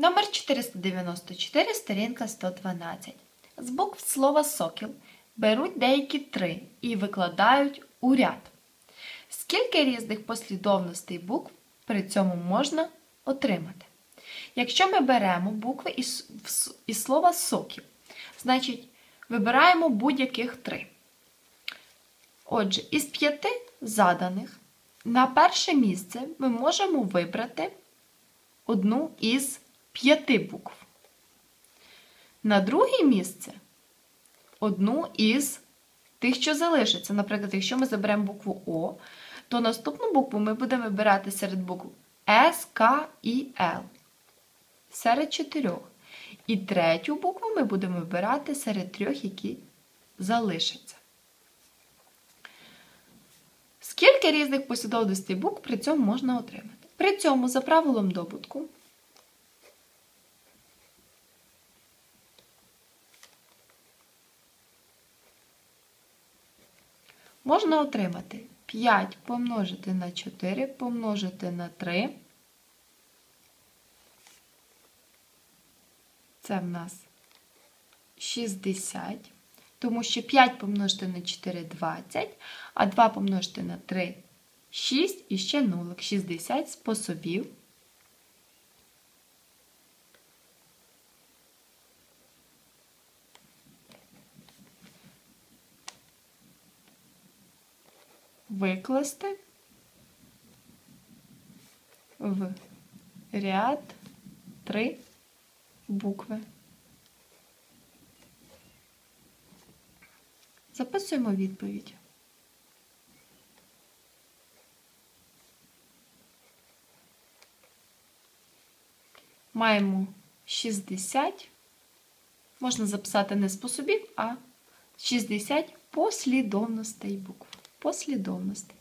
Номер 494, сторінка 112. З букв слова сокіл беруть деякі три і викладають у ряд. Скільки різних послідовностей букв при цьому можна отримати? Якщо ми беремо букви із, слова сокіл, значить вибираємо будь-яких три. Отже, із п'яти заданих на перше місце ми можемо вибрати одну із п'яти букв. На друге місце одну із тих, що залишиться. Наприклад, якщо ми заберемо букву О, то наступну букву ми будемо вибирати серед букв С, К і Л. Серед чотирьох. І третю букву ми будемо вибирати серед трьох, які залишаться. Скільки різних послідовностей букв при цьому можна отримати? При цьому, за правилом добутку, можна отримати 5 помножити на 4 помножити на 3. Це в нас 60. Тому що 5 помножити на 4 20, а 2 помножити на 3 6 і ще нулик. 60 способів. Викласти в ряд 3 букви. Записуємо відповідь. Маємо 60. Можна записати не способів, а 60 послідовностей букв. Послідовностей.